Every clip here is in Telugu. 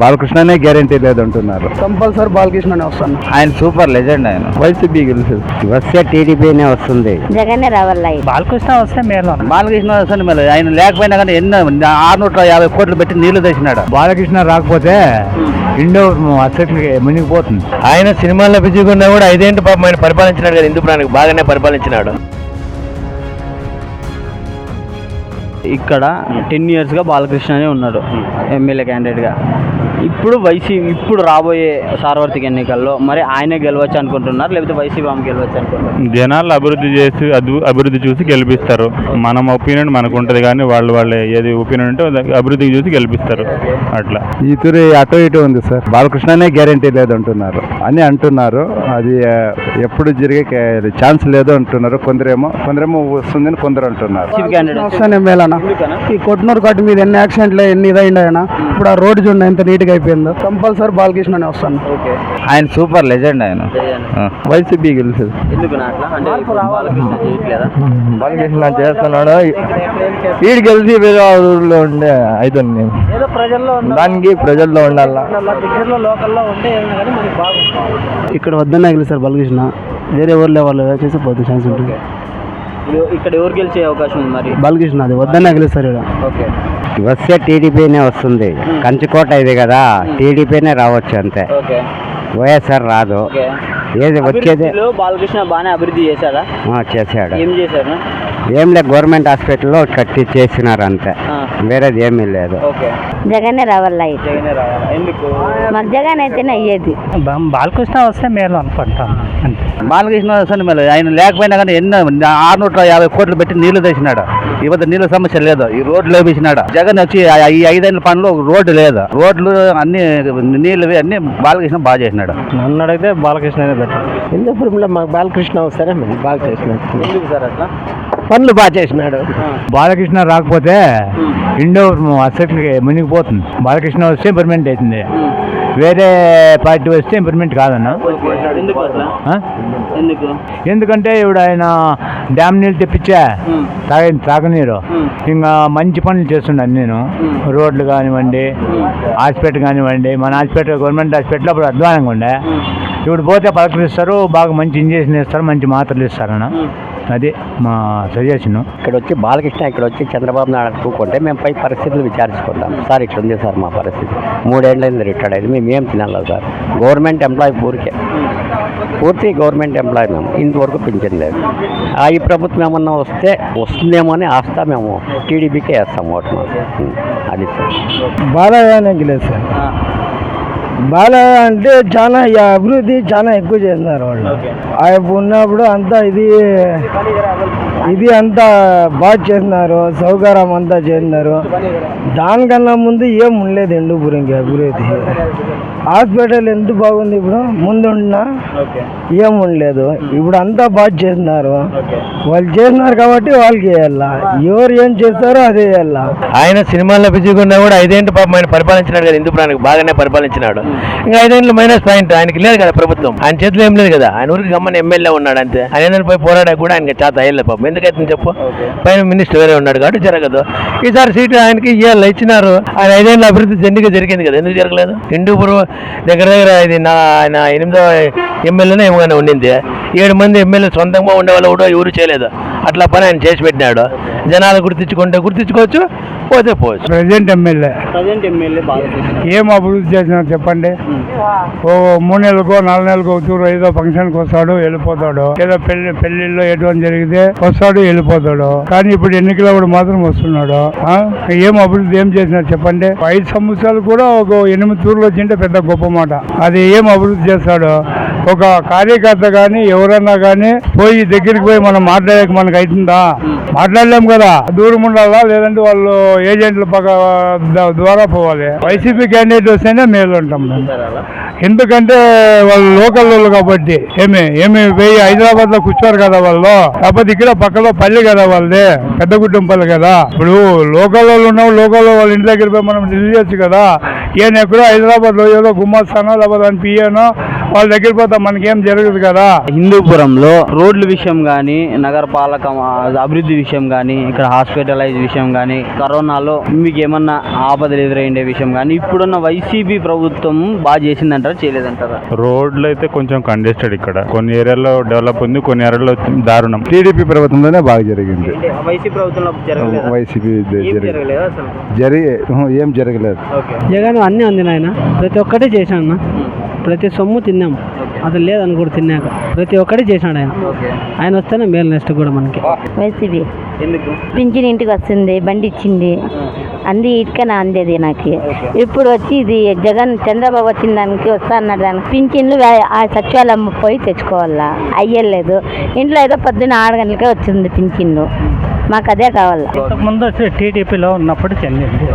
బాలకృష్ణనే గ్యారంటీ లేదంటున్నారు. కంపల్సరీ బాలకృష్ణనే వస్తాను. ఆయన సూపర్ లెజెండ్ ఆయన. వైసీపీ గెలుస్తుంది వస్తే టీడీపీనే వస్తుంది. జగనే రావాల బాలకృష్ణ వస్తే మేలు బాలకృష్ణ వస్తుంది మళ్ళీ ఆయన లేకపోయినా కానీ ఎన్నో ఆరునూట యాభై కోట్లు పెట్టి నీళ్ళు తెచ్చినాడు. బాలకృష్ణ రాకపోతే ఇండో అసెట్లకి మునిగిపోతుంది. ఆయన సినిమాల్లో బిజీగా ఉన్నా కూడా ఐదేంటి పాపం ఆయన పరిపాలించినాడు కదా హిందూపురానికి బాగానే పరిపాలించినాడు. ఇక్కడ టెన్ ఇయర్స్గా బాలకృష్ణనే ఉన్నాడు ఎమ్మెల్యే క్యాండిడేట్గా ఇప్పుడు వైసీ ఇప్పుడు రాబోయే సార్వత్రిక ఎన్నికల్లో మరి ఆయనే గెలవచ్చు అనుకుంటున్నారు లేకపోతే వైసీపీ ఆమె గెలవచ్చు అనుకుంటున్నారు? జనాలు అభివృద్ధి చేసి అభివృద్ధి చూసి గెలిపిస్తారు. మనం ఒపీనియన్ మనకు ఉంటుంది కానీ వాళ్ళు వాళ్ళు ఏది ఒపీనియన్ ఉంటే అది అభివృద్ధికి చూసి గెలిపిస్తారు. అట్లా. ఈ తూరి అటు ఇటు ఉంది సార్. బాలకృష్ణనే గ్యారంటీ లేదంటున్నారు. అని అంటున్నారు. అది ఎప్పుడు జరిగే ఛాన్స్ లేదు అంటున్నారు. కొందరేమో కొందరేమో వస్తుందని కొందరు అంటున్నారు. వస్తానే మేలనా ఈ కొట్నూరు కట్టు మీద ఎన్ని యాక్సిడెంట్లు ఎన్ని ఇదైండయనా ఇప్పుడు ఆ రోడ్డు చూడండి ఎంత నీట్గా అయిపోయిందో. కంపల్సరీ బాలకృష్ణనే వస్తాను. ఓకే. ఆయన సూపర్ లెజెండ్ ఆయన. వైసీపీ ఇప్పుడు బాలకృష్ణ బాలకృష్ణ చేస్తున్నాడు? వీడు గెలిచి వేరే ఊళ్ళో ఉండే అవుతుంది ఏదో ప్రజల్లో దానికి ప్రజల్లో ఉండాల? ఇక్కడ వద్దనే గెలుస్తారు బాలకృష్ణ. వేరే ఊర్లో వాళ్ళు చేస్తే పోతే ఛాన్స్ ఉంటుంది. ఇక్కడ ఎవరు గెలిచే అవకాశం ఉంది మరి? బాలకృష్ణ అది వద్దనే గెలుస్తారు ఇక్కడ ఓకే. వస్తే టీడీపీనే వస్తుంది. కంచుకోట ఇది కదా టీడీపీనే రావచ్చు అంతే. ఓకే. వైఎస్ఆర్ రాదు. ఓకే. ఏది వచ్చేది? అభివృద్ధిలో బాలకృష్ణ బాగానే అభివృద్ధి చేశాడా? ఆ, చేశాడు. ఏం చేశారు? ఏం లేదు గవర్నమెంట్ హాస్పిటల్లో కట్టి చేసినారు అంతే. ఆ, వేరేది ఏమీ లేదు. ఓకే. జగనే రావాల జగనే రావాలా? ఎందుకు? మాకు జగన్ అయితేనే అయ్యేది. బాలకృష్ణ వస్తే మేలు అనుకుంటాను అంతే. బాలకృష్ణ వస్తుంది మళ్ళీ ఆయన లేకపోయినా కానీ ఎన్నో ఆరునూట యాభై కోట్లు పెట్టి నీళ్ళు తెచ్చినాడు. ఇవద్ద నీళ్ళ సమస్య లేదు. ఈ రోడ్లు వేపించినాడు జగన్ వచ్చి ఈ ఐదేళ్ళ పనులు రోడ్డు లేదు. రోడ్లు అన్ని నీళ్ళు అన్ని బాలకృష్ణ బాగా చేసినాడు. నన్ను అడిగితే బాలకృష్ణ బెటర్. హిందూపురంలో మాకు బాలకృష్ణ వస్తారే బాగా చేసినాడు పనులు బాగా చేసినాడు. బాలకృష్ణ రాకపోతే ఇండో అసెట్లకి మునిగిపోతుంది. బాలకృష్ణ వస్తే ఇంప్రూవ్మెంట్ అవుతుంది. వేరే పార్టీ వస్తే ఇంప్రూవ్మెంట్ కాదన్న. ఎందుకంటే ఇప్పుడు ఆయన డ్యామ్ నీళ్ళు తెప్పించా. తాగే తాగనీరు. ఇంకా మంచి పనులు చేస్తున్నాను నేను. రోడ్లు కానివ్వండి హాస్పిటల్ కానివ్వండి మన హాస్పిటల్ గవర్నమెంట్ హాస్పిటల్ అప్పుడు అధ్వానంగా ఉండే. ఇప్పుడు పోతే పలకరిస్తారు బాగా మంచి ఇంజక్షన్ ఇస్తారు మంచి మాత్రలు ఇస్తారన్న. అది మా సజెషన్. ఇక్కడ వచ్చి బాలకృష్ణ ఇక్కడ వచ్చి చంద్రబాబు నాయుడు అనుకుంటే మేము పై పరిస్థితులు విచారించుకుంటాం. సార్ ఇట్లా ఉంది సార్ మా పరిస్థితి. మూడేళ్ళైంది రిటైర్డ్ అయింది మేము ఏం తినాలి సార్? గవర్నమెంట్ ఎంప్లాయీ ఊరికే. పూర్తి గవర్నమెంట్ ఎంప్లాయీ మేము. ఇంతవరకు పింఛన్ లేదు. ఆ ఈ ప్రభుత్వం ఏమన్నా వస్తే వస్తుందేమో అని ఆస్తా మేము టీడీపీకే వేస్తాం ఓటు మాకు. అది సార్. బాలయ్యనే గెలేదు సార్. బాలయ్య అంటే చాలా ఈ అభివృద్ధి చాలా ఎక్కువ చేస్తున్నారు వాళ్ళు. ఓకే. ఆయన ఉన్నప్పుడు అంతా ఇది ఇది అంతా బాగా చేస్తున్నారు సౌకర్యం అంతా చేస్తున్నారు. దానికన్నా ముందు ఏం ఉండలేదు ఎండుపురంకి అభివృద్ధి. హాస్పిటల్ ఎంత బాగుంది ఇప్పుడు? ముందు ఉన్నా ఓకే. ఏం ఉండలేదు. ఇప్పుడు అంతా బాగా చేస్తున్నారు. వాళ్ళు చేస్తున్నారు కాబట్టి వాళ్ళకి వేయాల. ఎవరు ఏం చేస్తారో అదే వేయాల. ఆయన సినిమాల్లో బిజీగా ఉన్నా కూడా ఐదేంటి పాపం ఆయన పరిపాలించినాడు కదా హిందూపురానికి బాగానే పరిపాలించినాడు. ఇంకా ఐదేండ్లు మైనస్ పాయింట్ ఆయనకి లేదు కదా ప్రభుత్వం. ఆయన చేతిలో ఏం లేదు కదా. ఆయన ఊరికి గమ్మని ఎమ్మెల్యే ఉన్నాడు అంతే. ఆయన ఏంటంటే పోయి పోరాడా కూడా ఆయనకి చేత అయ్యలేదు పాపం. ఎందుకైతే చెప్పు? పైన మినిస్టర్ వేరే ఉన్నాడు కాబట్టి జరగదు. ఈసారి సీటు ఆయనకి ఇవాళ ఇచ్చినారు. ఆయన ఐదేళ్ళ అభివృద్ధి జెండిగా జరిగింది కదా. ఎందుకు జరగలేదు? హిందూపురం దగ్గర దగ్గర ఇది నా ఆయన ఎనిమిదో ఎమ్మెల్యేనే ఏమైనా ఉండింది. ఏడు మంది ఎమ్మెల్యే సొంతంగా ఉండేవాళ్ళు కూడా ఎవరు చేయలేదు? అట్లా పని ఆయన చేసి పెట్టినాడు. జనాలు గుర్తించుకుంటే గుర్తించుకోవచ్చు పోతే పోవచ్చు. President MLA. ప్రజెంట్ ఎమ్మెల్యే ఏం అభివృద్ధి చేసినారు చెప్పండి? ఓ మూడు నెలలకో నాలుగు నెలలకో ఒకసారి ఏదో ఫంక్షన్కి వస్తాడు వెళ్ళిపోతాడు. ఏదో పెళ్ళి పెళ్ళిళ్ళు ఎటువంటి జరిగితే వస్తాడు వెళ్ళిపోతాడు. కానీ ఇప్పుడు ఎన్నికలప్పుడు మాత్రం వస్తున్నాడు? ఏం అభివృద్ధి ఏం చేసినారు చెప్పండి? ఐదు సంవత్సరాలు కూడా ఒక ఎనిమిది తూర్లు వచ్చింటే పెద్ద గొప్ప మాట. అది ఏం అభివృద్ధి చేస్తాడు? ఒక కార్యకర్త కానీ ఎవరన్నా కానీ పోయి దగ్గరికి పోయి మనం మాట్లాడక మనకు అవుతుందా మాట్లాడలేము కదా. దూరం ఉండాలా? లేదంటే వాళ్ళు ఏజెంట్ల పక్క ద్వారా పోవాలి. వైసీపీ క్యాండిడేట్ వస్తేనే మేలు ఉంటాం ఎందుకంటే వాళ్ళు లోకల్ వాళ్ళు కాబట్టి ఏమి ఏమి పోయి హైదరాబాద్లో కూర్చోరు కదా వాళ్ళు. కాకపోతే ఇక్కడ పక్కలో పల్లె కదా వాళ్ళది. పెద్ద కుటుంబాలు కదా. ఇప్పుడు లోకల్ వాళ్ళు ఉన్నాం లోకల్ వాళ్ళ ఇంటి దగ్గర పోయి మనం తెలియచ్చు కదా. ఈయన ఎక్కడో హైదరాబాద్లో ఏదో గుమ్మస్తానో లేకపోతే అని వాళ్ళ దగ్గర పోతాం మనకేం జరగదు కదా. హిందూపురంలో రోడ్ల విషయం కానీ నగరపాలక అభివృద్ధి విషయం కానీ ఇక్కడ హాస్పిటలైజ్ విషయం కానీ కరోనాలో మీకు ఏమన్నా ఆపదలు ఎదురైండే విషయం కానీ ఇప్పుడున్న వైసీపీ ప్రభుత్వం బాగా చేసిందంటారా చేయలేదంటారా? రోడ్లు అయితే కొంచెం కంజెస్టెడ్ ఇక్కడ. కొన్ని ఏరియాలో డెవలప్ ఉంది కొన్ని ఏరియాలో దారుణం. టీడీపీ ప్రభుత్వంలోనే బాగా జరిగింది. వైసీపీ ప్రభుత్వంలో జరగలేదా? వైసీపీ ఏం జరగలేదా అసలు? జరిగి ఏం జరగలేదు. ఓకే. జగన్ అన్నీ ఉంది నాయన. ప్రతి ఒక్కటి చేశాడు ప్రతి సొమ్ము తిన్నాం. అది లేదని కూడా తిన్నాక ప్రతి ఒక్కటి చేశాడు ఆయన. ఓకే. ఆయన వస్తేనే మేలు నెక్స్ట్ కూడా మనకి. వైసీపీ. ఎందుకు? పింఛన్ ఇంటికి వస్తుంది బండి ఇచ్చింది. అంది ఇటుకనే అందేది నాకు. ఇప్పుడు వచ్చి ఇది జగన్ చంద్రబాబు వచ్చిన దానికి వస్తా అన్నాడు దానికి పింఛన్లు ఆ సచివాలయం పోయి తెచ్చుకోవాలా? అయ్యలేదు. ఇంట్లో ఏదో పొద్దున్న ఆరు గంటలకే వచ్చింది పింఛన్లు. మాకు అదే కావాలా? ముందు టీడీపీలో ఉన్నప్పుడు చెందింది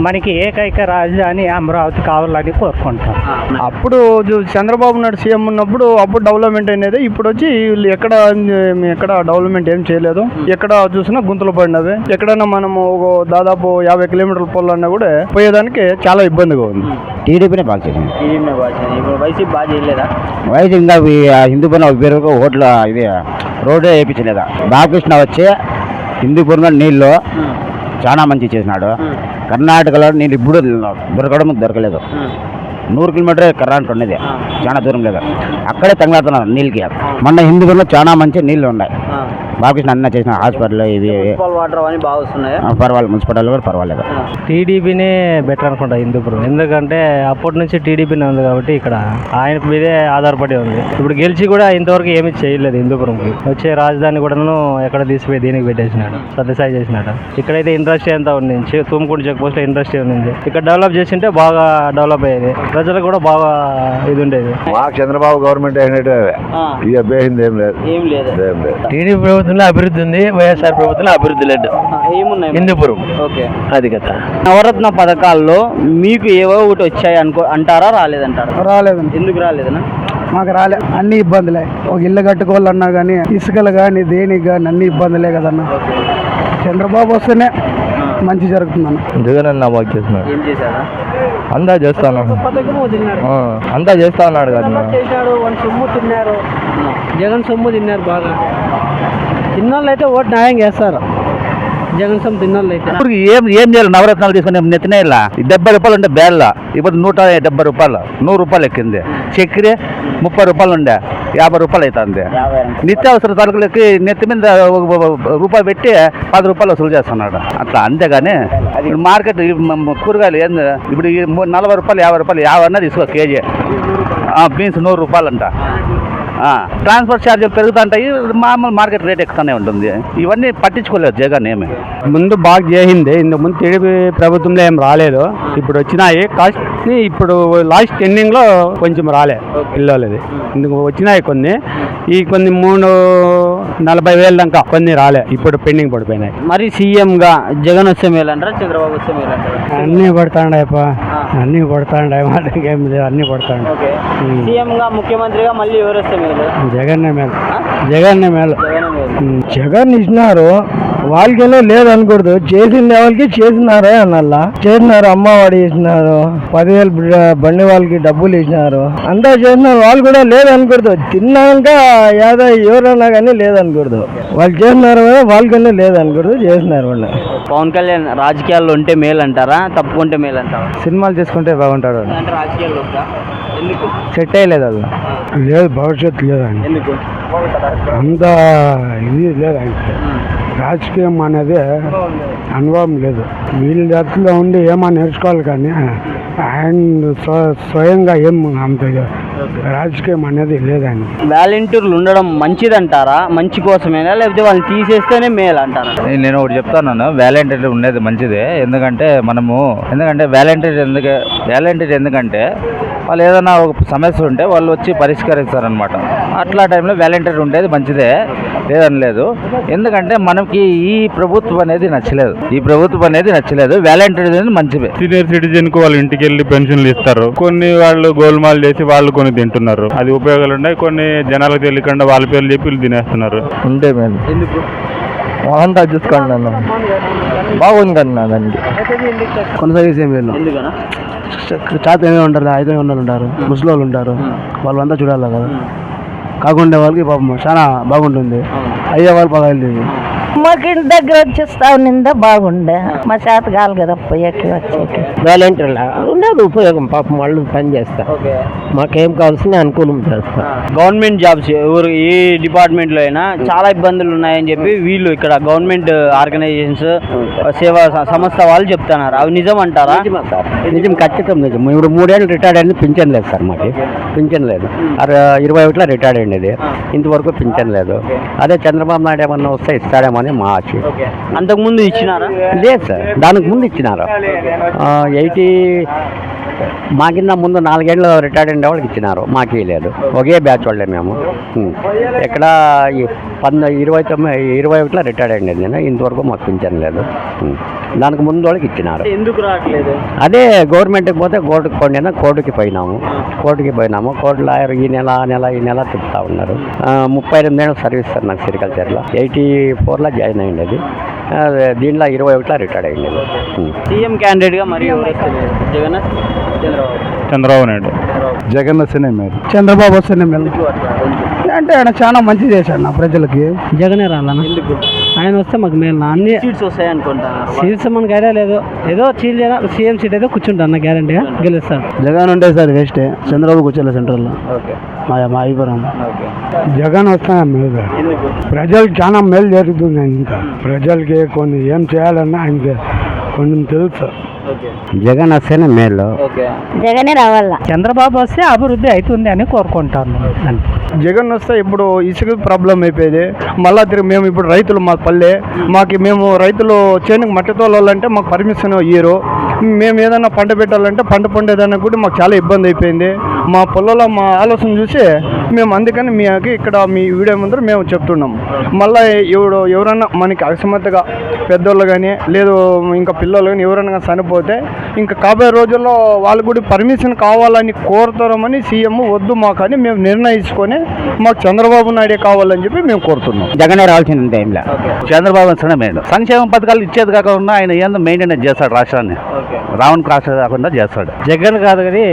మనకి ఏకైక రాజధాని అమరావతి కావాలని కోరుకుంటాం. అప్పుడు చంద్రబాబు నాయుడు సీఎం ఉన్నప్పుడు అప్పుడు డెవలప్మెంట్ అనేది ఇప్పుడు వచ్చి వీళ్ళు ఎక్కడ ఎక్కడ డెవలప్మెంట్ ఏం చేయలేదు. ఎక్కడ చూసినా గుంతలు పడినవి. ఎక్కడైనా మనము ఒక దాదాపు యాభై కిలోమీటర్ల పొలన్నా కూడా పోయేదానికి చాలా ఇబ్బందిగా ఉంది. టీడీపీనే బాగా చేసింది. వైసీపీ బాగా చేయలేదా? వైద్య ఇంకా ఈ- ఆ హిందూపురం పేరు ఓట్ల ఇది రోడ్డే వేయించలేదా? బాలకృష్ణ వచ్చి హిందూపురంలో నీళ్ళు చాలా మంచి చేసినాడు. కర్ణాటకలో నీళ్ళు ఇప్పుడు దొరకడం దొరకలేదు. నూరు కిలోమీటర్ కర్ణాటక ఉన్నది చాలా దూరం లేదు. అక్కడే తగిలాడుతున్నారు నీళ్ళకి. మొన్న హిందూపురంలో చాలా మంచి నీళ్ళు ఉన్నాయి. బాలకృష్ణ అన్న చేసిన హాస్పిటల్ ఇవి వాటర్ అవన్నీ బాగా వస్తున్నాయా? పర్వాలేదు మున్సిపాలిటీ కూడా పర్వాలేదు. టీడీపీనే బెటర్ అనుకుంటా హిందూపురం. ఎందుకంటే అప్పటి నుంచి టీడీపీనే ఉంది కాబట్టి ఇక్కడ ఆయన మీదే ఆధారపడి ఉంది. ఇప్పుడు గెలిచి కూడా ఇంతవరకు ఏమీ చేయలేదు హిందూపురంకి. వచ్చే రాజధాని కూడాను ఎక్కడ తీసిపోయి దీనికి పెట్టేసినాడు సత్యసాయి చేసినాడు. ఇక్కడైతే ఇండస్ట్రీ అంతా ఉంది తుమ్కూరు చెక్ పోస్ట్ ఇండస్ట్రీ ఉంది ఇక్కడ డెవలప్ చేసింటే బాగా డెవలప్ అయ్యేది. ప్రజలకు కూడా బాగా ఇది ఉండేది. మాకు చంద్రబాబు గవర్నమెంట్ అయినట్టు. ఆ, ఇక బేసింది ఏం లేదు. టీడీపీ ప్రభుత్వంలో అభివృద్ధి ఉంది వైఎస్ఆర్ ప్రభుత్వంలో అభివృద్ధి లేదు. ఏమున్నాయి హిందూపురం. ఓకే. అది కదా నవరత్న పథకాల్లో మీకు ఏవో ఒకటి వచ్చాయి అనుకో అంటారా రాలేదంటారా? రాలేదండి. ఎందుకు రాలేదనా మాకు రాలే అన్ని ఇబ్బందులే. ఒక ఇల్లు కట్టుకోవాలన్నా కానీ ఇసుకలు కానీ దేనికి కానీ అన్ని ఇబ్బందులే కదన్న. చంద్రబాబు వస్తేనే మంచి జరుగుతుందన్న. జగన్ అన్న బాగా చేస్తున్నాడు. ఏం చేశారా అంతా చేస్తాను ఆ, అంతా చేస్తా అన్నాడు కదా. చేశాడు? వాళ్ళ సొమ్ము తిన్నారు. జగన్ సొమ్ము తిన్నారు బాగా. తిన్నోళ్ళు అయితే ఓటు న్యాయం చేస్తారు. జగన్ సొమ్ము తిన్నోళ్ళు అయితే ఇప్పుడు ఏం ఏం చేయాలి? నవరత్నాలు తీసుకుని నెత్తినే ఇలా డెబ్బై రూపాయలు ఉండే బేళ్ళ ఇప్పుడు నూట డెబ్బై రూపాయలు. నూరు రూపాయలు ఎక్కింది. చక్కెర ముప్పై రూపాయలు ఉండే. యాభై రూపాయలు అవుతుంది. నిత్యావసర సరుకులకి నెత్తి మీద రూపాయి పెట్టి పది రూపాయలు వసూలు చేస్తున్నాడు. అట్లా అంతేగాని మార్కెట్ కూరగాయలు ఏంది? ఇప్పుడు నలభై రూపాయలు యాభై రూపాయలు యాభై అన్న తీసుకో కేజీ. బీన్స్ నూరు రూపాయలు అంట ట్రాన్స్పోర్ట్ ఛార్జీలు పెరుగుతుంటాయి మామూలు మార్కెట్ రేట్ ఎక్కుతూనే ఉంటుంది. ఇవన్నీ పట్టించుకోలేదు జగన్ ఏమి. ముందు బాగా చేసింది ఇంతకు ముందు టీడీపీ ప్రభుత్వంలో ఏం రాలేదు. ఇప్పుడు వచ్చినాయి కాస్ట్ ఇప్పుడు లాస్ట్ ఎండింగ్లో కొంచెం రాలే పిల్లలది. ఇందుకు వచ్చినాయి కొన్ని. ఈ కొన్ని మూడు నలభై వేల దాకా కొన్ని రాలే. ఇప్పుడు పెండింగ్ పడిపోయినాయి. మరి సీఎం గా జగన్ వస్తే మేలంటారా చంద్రబాబు వస్తే మేలంటారా? అన్నీ పడతాండాయప్ప అన్నీ పడతాండాయి మాట ఇంకేం లేదు అన్నీ సీఎం గా ముఖ్యమంత్రిగా మళ్ళీ ఎవరు వస్తే మేలు? జగన్నే మేలు. జగన్నే మేలు. జగన్ మేలు. జగన్ ఇచ్చినారు వాళ్ళకేలో లేదనకూడదు. చేసిన వాళ్ళకి చేసినారే అన్నల్లా. చేసినారు అమ్మవాడి ఇచ్చినారు పదివేలు బ- బండి వాళ్ళకి డబ్బులు ఇచ్చినారు. అంతా చేసినారు వాళ్ళు కూడా లేదనకూడదు. తిన్నాక యాదో ఎవరన్నా కానీ లేదనకూడదు. వాళ్ళు చేసినారు కదా వాళ్ళకన్నా లేదనకూడదు చేసినారు వాళ్ళు. పవన్ కళ్యాణ్ రాజకీయాల్లో ఉంటే మేలు అంటారా? తప్పుకుంటే మేలు అంటారా? సినిమాలు చేసుకుంటే బాగుంటాడు. అంటే రాజకీయాల్లో వద్దా? ఎందుకు? సెట్ అయ్యలేదు అది. లేదు భవిష్యత్తు లేదండి. ఎందుకు? అంత ఇది లేదు రాజకీయం అనేది అనుభవం లేదు. వీళ్ళ చేతిలో ఉండి ఏమో నేర్చుకోవాలి కానీ ఆయన స్వ- స్వయంగా ఏం అంత రాజకీయం అనేది లేదు ఆయనకి వాలంటీర్లు ఉండడం మంచిదంటారా? మంచి కోసమేనా? లేకపోతే వాళ్ళని తీసేస్తేనే మేలు అంటారా? నేను ఒకటి చెప్తాను వ్యాలంటీర్ ఉండేది మంచిదే. ఎందుకంటే మనము ఎందుకంటే వ్యాలంటీర్ ఎందుకు వ్యాలంటీర్ ఎందుకంటే వాళ్ళు ఏదైనా ఒక సమస్య ఉంటే వాళ్ళు వచ్చి పరిష్కరిస్తారనమాట అట్లా టైంలో వ్యాలంటీర్ ఉండేది మంచిదే. లేదని లేదు ఎందుకంటే మనకి ఈ ప్రభుత్వం అనేది నచ్చలేదు. ఈ ప్రభుత్వం అనేది నచ్చలేదు. వ్యాలంటీర్ అనేది మంచిదే. సీనియర్ సిటిజన్కు వాళ్ళ ఇంటికి వెళ్ళి పెన్షన్లు ఇస్తారు. కొన్ని వాళ్ళు గోల్మాల్ చేసి వాళ్ళు కొన్ని తింటున్నారు. అది ఉపయోగాలు ఉన్నాయి. కొన్ని జనాలకు తెలియకుండా వాళ్ళ పేర్లు చెప్పి వీళ్ళు తినేస్తున్నారు. ఉంటే మేలు ఎందుకు? అంతా చూసుకోండి అన్న. బాగుంది కదా ఎందుకనా చాతనే ఉంటారు? ఐదు వాళ్ళు ఉంటారు. ముసలి వాళ్ళు ఉంటారు వాళ్ళంతా చూడాలి కదా. కాకుండా వాళ్ళకి పాపం చాలా బాగుంటుంది. అయ్యే వాళ్ళు వెళ్ళేది మాకు ఇంటి దగ్గర వచ్చేస్తా ఉన్నిందా బాగుండే. మా చేత కాదు కదా పోయేకి వచ్చేకి. వాలంటీర్లా? ఉండదు ఉపయోగం పాపం వాళ్ళు పని చేస్తా. మాకేం కావాల్సిన అనుకూలం చేస్తా. గవర్నమెంట్ జాబ్స్ ఎవరు ఏ డిపార్ట్మెంట్లో అయినా చాలా ఇబ్బందులు ఉన్నాయని చెప్పి వీళ్ళు ఇక్కడ గవర్నమెంట్ ఆర్గనైజేషన్స్ సేవా సంస్థ వాళ్ళు చెప్తున్నారు. అవి నిజం అంటారా? నిజం ఖచ్చితం నిజం. ఇప్పుడు మూడేళ్ళు రిటైర్డ్ అయింది పింఛన్ లేదు సార్ మాకు. పింఛన్ లేదు. ఇరవై ఒకటిలో రిటైర్డ్ అయింది ఇంతవరకు పింఛన్ లేదు. అదే చంద్రబాబు నాయుడు ఏమన్నా వస్తే ఇస్తాడేమో అని మా ఆశ అంతకుముందు ఇచ్చినారా? లేదు సార్. దానికి ముందు ఇచ్చినారు? ఎయిటీ మా కింద ముందు నాలుగేళ్ళు రిటైర్డ్ అయిన వాళ్ళకి ఇచ్చినారు. మాకు లేదు. ఒకే బ్యాచ్ వాళ్ళే మేము. ఎక్కడ పంద ఇరవై తొమ్మిది ఇరవై ఒకటిలో రిటైర్డ్ అయింది నేను. ఇంతవరకు మాకు పింఛన్ లేదు. దానికి ముందు వాళ్ళకి ఇచ్చినారు. ఎందుకు రావట్లేదు? అదే గవర్నమెంట్కి పోతే కోర్టుకి పోయినా కోర్టుకి పోయినాము. కోర్టుకి పోయినాము. కోర్టు లాయర్ ఈ నెల ఆ నెల ఈ నెల తిప్పుతా ఉన్నారు. ముప్పై ఎనిమిది ఏళ్ళు సర్వీస్ సార్ నాకు సెరికల్చర్లో. ఎయిటీ ఫోర్లో జాయిన్ అయ్యింది దీంట్లో ఇరవై ఒకటిలో రిటైర్డ్ అయ్యింది. సీఎం క్యాండిడేట్గా మరి ఎవరు వస్తారు? జగన్ చంద్రబాబు. చంద్రబాబు నాయుడు. జగన్ వస్తేనే చంద్రబాబు వస్తేనే అంటే ఆయన చాలా మంచి చేశాడు నా ప్రజలకి. జగనే రాలన్న ఎందుకు? ఆయన వస్తే మాకు మేలు అన్ని సీట్స్ వస్తాయి అనుకుంటా. సీట్స్ మనకు ఐడియా లేదు. ఏదో చీల్ సీఎం సీట్ అయితే కూర్చుంటా అన్న గ్యారంటీగా గెలుస్తాడు. జగన్ ఉంటే సార్ వేస్టే. చంద్రబాబు కూర్చోలే సెంట్రల్లో ఓకే. మా మా అభిప్రాయం. ఓకే. జగన్ వస్తానే మేలు సార్. ప్రజలకు చాలా మేలు జరుగుతుంది ఇంకా. ప్రజలకి కొన్ని ఏం చేయాలన్నా ఆయనకి. కొంచెం తెలుసు జగన్ వస్తేనే మేలు. ఓకే. జగనే రావాలా? చంద్రబాబు వస్తే అభివృద్ధి అవుతుంది అని కోరుకుంటాను. జగన్ వస్తే ఇప్పుడు ఇసుక ప్రాబ్లం అయిపోయేది. మళ్ళా తిరిగి మేము ఇప్పుడు రైతులు మా పల్లె మాకు మేము రైతులు చేనుకు మట్టి తోలాలంటే మాకు పర్మిషన్ ఇయ్యరు. మేము ఏదైనా పంట పెట్టాలంటే పంట పండేదానికి కూడా మాకు చాలా ఇబ్బంది అయిపోయింది. మా పొలంలో మా ఆలోచన చూసి మేము అందుకని మీకు ఇక్కడ మీ వీడియో ముందర మేము చెప్తున్నాం. మళ్ళీ ఎవడు ఎవరన్నా మనకి అకస్మాత్తుగా పెద్దోళ్ళు కానీ లేదు ఇంకా పిల్లలు కానీ ఎవరైనా చనిపోతే ఇంకా కాబోయే రోజుల్లో వాళ్ళు కూడా పర్మిషన్ కావాలని కోరుతారమని సీఎం వద్దు మాకు అని మేము నిర్ణయించుకొని మాకు చంద్రబాబు నాయుడే కావాలని చెప్పి మేము కోరుతున్నాం. జగనే రావాల్సిన టైంలో? చంద్రబాబు వస్తేనే మేలు సంక్షేమ పథకాలు ఇచ్చేది కాకుండా ఆయన ఏందో మెయింటైన్ చేస్తాడు రాష్ట్రాన్ని. రావణ్ రాష్ట్ర కాకుండా చేస్తాడు. జగన్ కాదు కానీ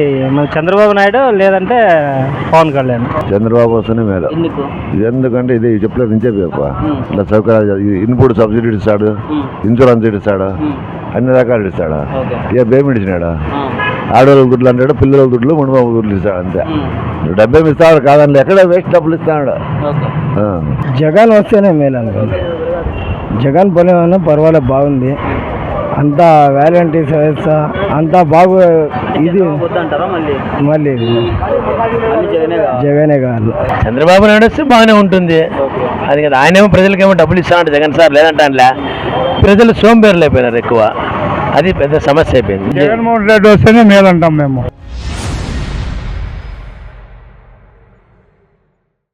చంద్రబాబు నాయుడు లేదంటే పవన్ కళ్యాణ్. చంద్రబాబు వస్తేనే ఎందుకు? ఎందుకంటే ఇది చెప్పలేదు నుంచే ఇట్లా సౌకర్యాలు ఇన్పుట్ సబ్సిడీ ఇస్తాడు ఇన్సూరెన్స్ ఇస్తాడు. అన్ని రకాలు ఇస్తాడు? ఏ పేమెంట్ ఇచ్చినాడు ఆడవాళ్ళ దుడ్లు అంటాడు పిల్లల దుడ్లు మునుమామ దుడ్లు ఇస్తాడు అంతే. డబ్బే ఇస్తాడు కాదని ఎక్కడ వేస్ట్ డబ్బులు ఇస్తాడు. జగన్ వస్తేనే మేలు అనుకోండి జగన్ పోలేమన్నా పర్వాలేదు బాగుంది. అంతా వ్యాలంటీర్స్ వ్యవస్థ అంతా బాగు ఇది మళ్ళీ? మళ్ళీ ఇది. మళ్ళీ జగనే కాదు చంద్రబాబు నాయుడు వస్తే బాగానే ఉంటుంది. అది కదా ఆయనేమో ప్రజలకేమో డబ్బులు ఇస్తానంట జగన్ సార్ లేదంటానులే. ప్రజలు సోంబేరులు అయిపోయినారు ఎక్కువ. అది పెద్ద సమస్య అయిపోయింది. జగన్మోహన్ రెడ్డి వస్తేనే మేలు అంటాం మేము.